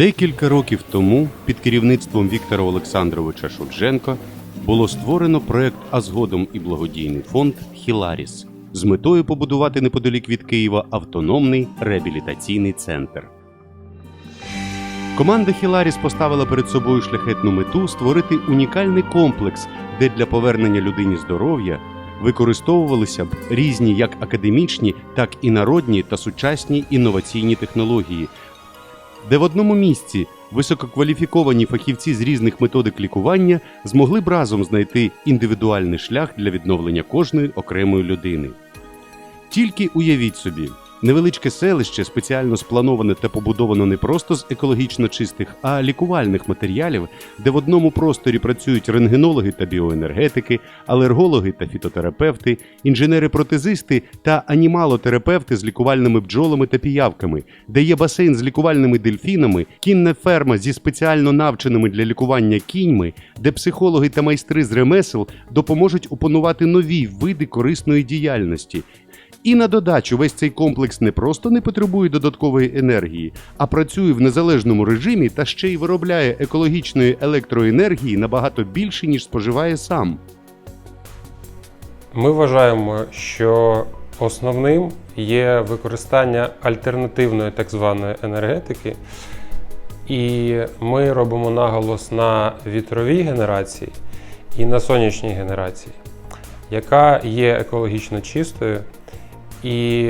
Декілька років тому під керівництвом Віктора Олександровича Шодженка було створено проект, а згодом і благодійний фонд Хіларіс з метою побудувати неподалік від Києва автономний реабілітаційний центр. Команда Хіларіс поставила перед собою шляхетну мету створити унікальний комплекс, де для повернення людині здоров'я використовувалися б різні як академічні, так і народні та сучасні інноваційні технології, де в одному місці висококваліфіковані фахівці з різних методик лікування змогли б разом знайти індивідуальний шлях для відновлення кожної окремої людини. Тільки уявіть собі, невеличке селище спеціально сплановане та побудовано не просто з екологічно чистих, а лікувальних матеріалів, де в одному просторі працюють рентгенологи та біоенергетики, алергологи та фітотерапевти, інженери-протезисти та анімалотерапевти з лікувальними бджолами та піявками, де є басейн з лікувальними дельфінами, кінна ферма зі спеціально навченими для лікування кіньми, де психологи та майстри з ремесел допоможуть опанувати нові види корисної діяльності. І на додачу весь цей комплекс не просто не потребує додаткової енергії, а працює в незалежному режимі та ще й виробляє екологічної електроенергії набагато більше, ніж споживає сам. Ми вважаємо, що основним є використання альтернативної так званої енергетики, і ми робимо наголос на вітровій генерації і на сонячній генерації, яка є екологічно чистою і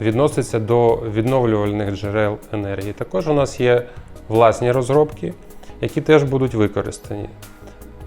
відноситься до відновлювальних джерел енергії. Також у нас є власні розробки, які теж будуть використані.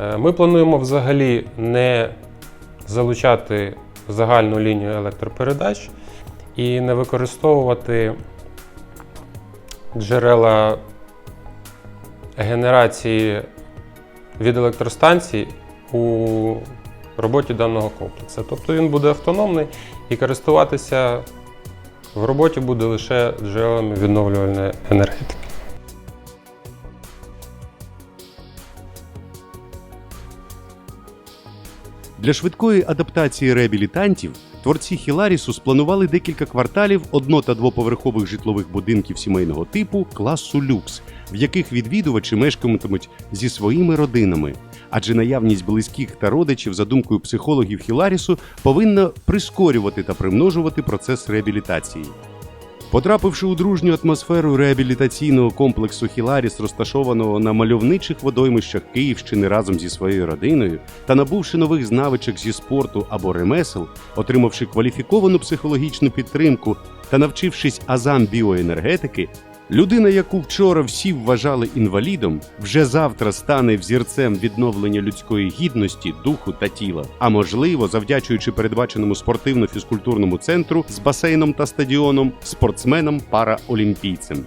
Е, Ми плануємо взагалі не залучати загальну лінію електропередач і не використовувати джерела генерації від електростанцій у роботі даного комплексу. Тобто він буде автономний і користуватися в роботі буде лише джерелами відновлювальної енергетики. Для швидкої адаптації реабілітантів творці Хіларісу спланували декілька кварталів одно- та двоповерхових житлових будинків сімейного типу класу люкс, в яких відвідувачі мешкатимуть зі своїми родинами. Адже наявність близьких та родичів, за думкою психологів Хіларісу, повинна прискорювати та примножувати процес реабілітації. Потрапивши у дружню атмосферу реабілітаційного комплексу Хіларіс, розташованого на мальовничих водоймищах Київщини разом зі своєю родиною, та набувши нових знавичок зі спорту або ремесел, отримавши кваліфіковану психологічну підтримку та навчившись азам біоенергетики, людина, яку вчора всі вважали інвалідом, вже завтра стане взірцем відновлення людської гідності, духу та тіла. А можливо, завдячуючи передбаченому спортивно-фізкультурному центру з басейном та стадіоном, спортсменам параолімпійцем.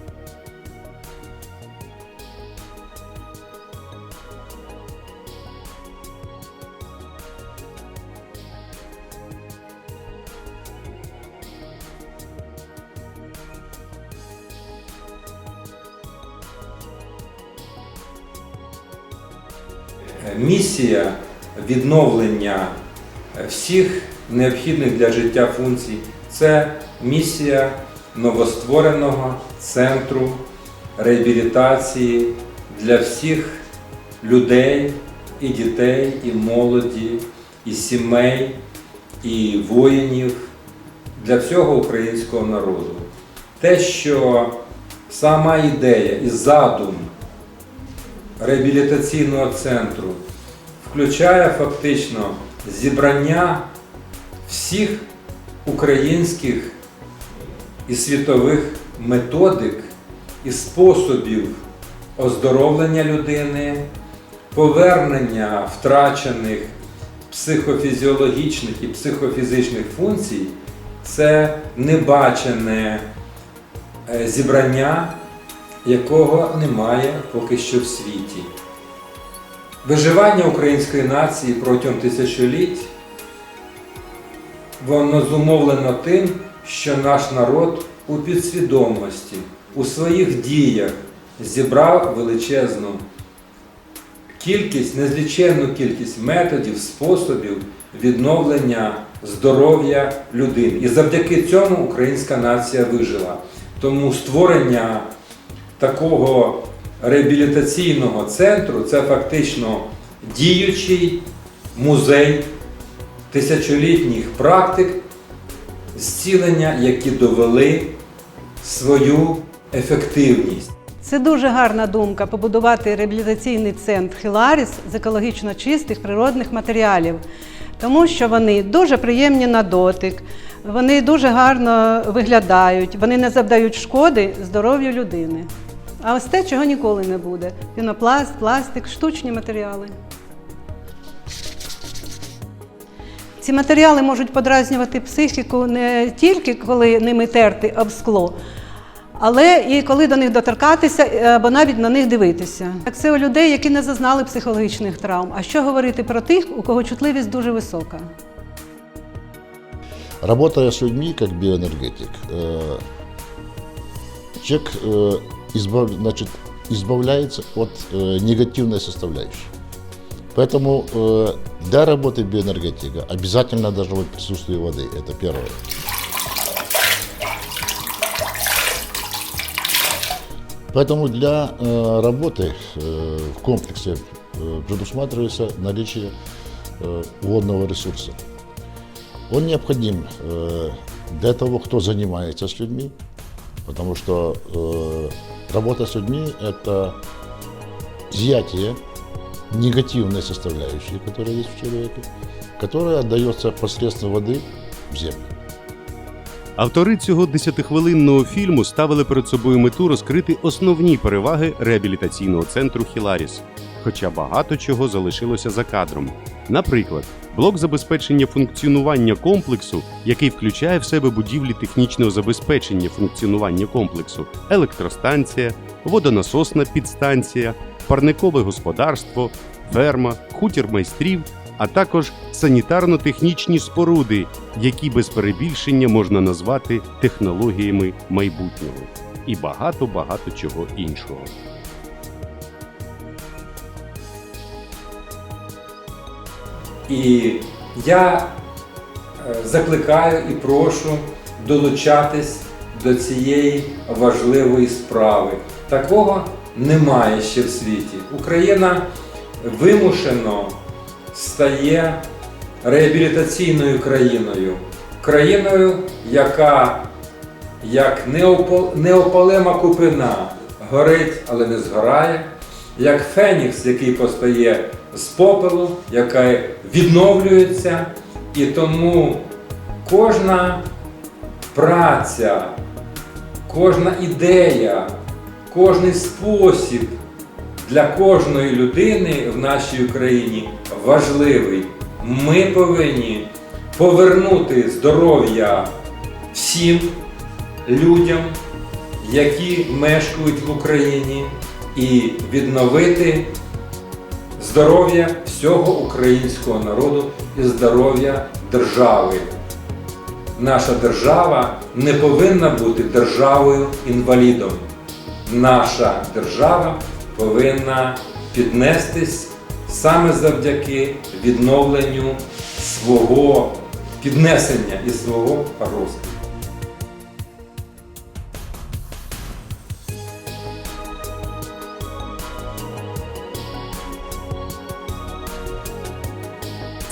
Місія відновлення всіх необхідних для життя функцій це місія новоствореного центру реабілітації для всіх людей, і дітей, і молоді, і сімей, і воїнів, для всього українського народу. Те, що сама ідея і задум реабілітаційного центру включає фактично зібрання всіх українських і світових методик і способів оздоровлення людини, повернення втрачених психофізіологічних і психофізичних функцій це небачене е, зібрання якого немає поки що в світі. Виживання української нації протягом тисячоліть воно зумовлено тим, що наш народ у підсвідомості, у своїх діях зібрав величезну кількість, незліченну кількість методів, способів відновлення здоров'я людини. І завдяки цьому українська нація вижила. Тому створення такого реабілітаційного центру це фактично діючий музей тисячолітніх практик зцілення, які довели свою ефективність. Це дуже гарна думка побудувати реабілітаційний центр Хіларіс з екологічно чистих природних матеріалів, тому що вони дуже приємні на дотик, вони дуже гарно виглядають, вони не завдають шкоди здоров'ю людини. А ось те, чого ніколи не буде: пінопласт, пластик, штучні матеріали. Ці матеріали можуть подразнювати психіку не тільки коли ними терти об скло, але і коли до них доторкатися або навіть на них дивитися. Так це у людей, які не зазнали психологічних травм. А що говорити про тих, у кого чутливість дуже висока? Работая с людьми как биоэнергетик, э, человек э, избав- значит, избавляется от э, негативной составляющей. Поэтому э, для работы биоэнергетика обязательно должно быть присутствие воды. Это первое. Поэтому для э, работы э, в комплексе э, предусматривается наличие э, водного ресурса. Он необходим э, для того, кто занимается с людьми, потому что э, работа с людьми – это изъятие негативной составляющей, которая есть в человеке, которая отдается посредством воды в землю. Автори цього десятихвилинного фільму ставили перед собою мету розкрити основні переваги реабілітаційного центру Хіларіс, хоча багато чого залишилося за кадром. Наприклад, блок забезпечення функціонування комплексу, який включає в себе будівлі технічного забезпечення функціонування комплексу, електростанція, водонасосна підстанція, парникове господарство, ферма, хутір майстрів, а також санітарно-технічні споруди, які без перебільшення можна назвати технологіями майбутнього, і багато багато чого іншого. І я е, закликаю і прошу долучатись до цієї важливої справи. Такого немає ще в світі. Україна вимушено стає реабілітаційною країною, країною, яка як неопалема купина горить, але не згорає, як фенікс, який постає з попелу, яка відновлюється, і тому кожна праця, кожна ідея, кожний спосіб для кожної людини в нашій Україні важливий. Ми повинні повернути здоров'я всім людям, які мешкають в Україні, і відновити здоров'я всього українського народу і здоров'я держави. Наша держава не повинна бути державою інвалідом. Наша держава повинна піднестись саме завдяки відновленню свого піднесення і свого росту.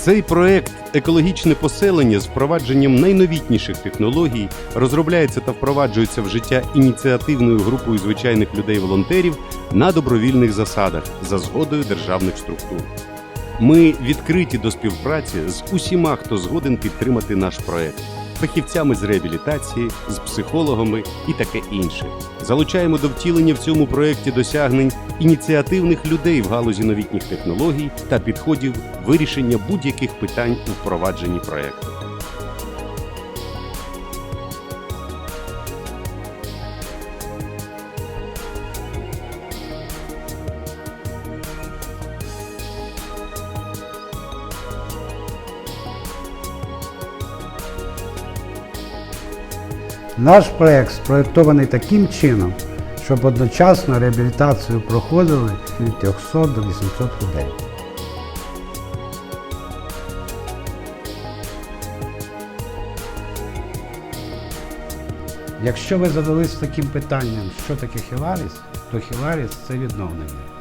Цей проект екологічне поселення з впровадженням найновітніших технологій розробляється та впроваджується в життя ініціативною групою звичайних людей-волонтерів на добровільних засадах за згодою державних структур. Ми відкриті до співпраці з усіма, хто згоден підтримати наш проект, фахівцями з реабілітації, з психологами і таке інше. Залучаємо до втілення в цьому проєкті досягнень ініціативних людей в галузі новітніх технологій та підходів вирішення будь-яких питань у впровадженні проєкту. Наш проект спроєктований таким чином, щоб одночасно реабілітацію проходили від 300 до 800 людей. Якщо ви задались таким питанням, що таке Хіларіс, то Хіларіс це відновлення.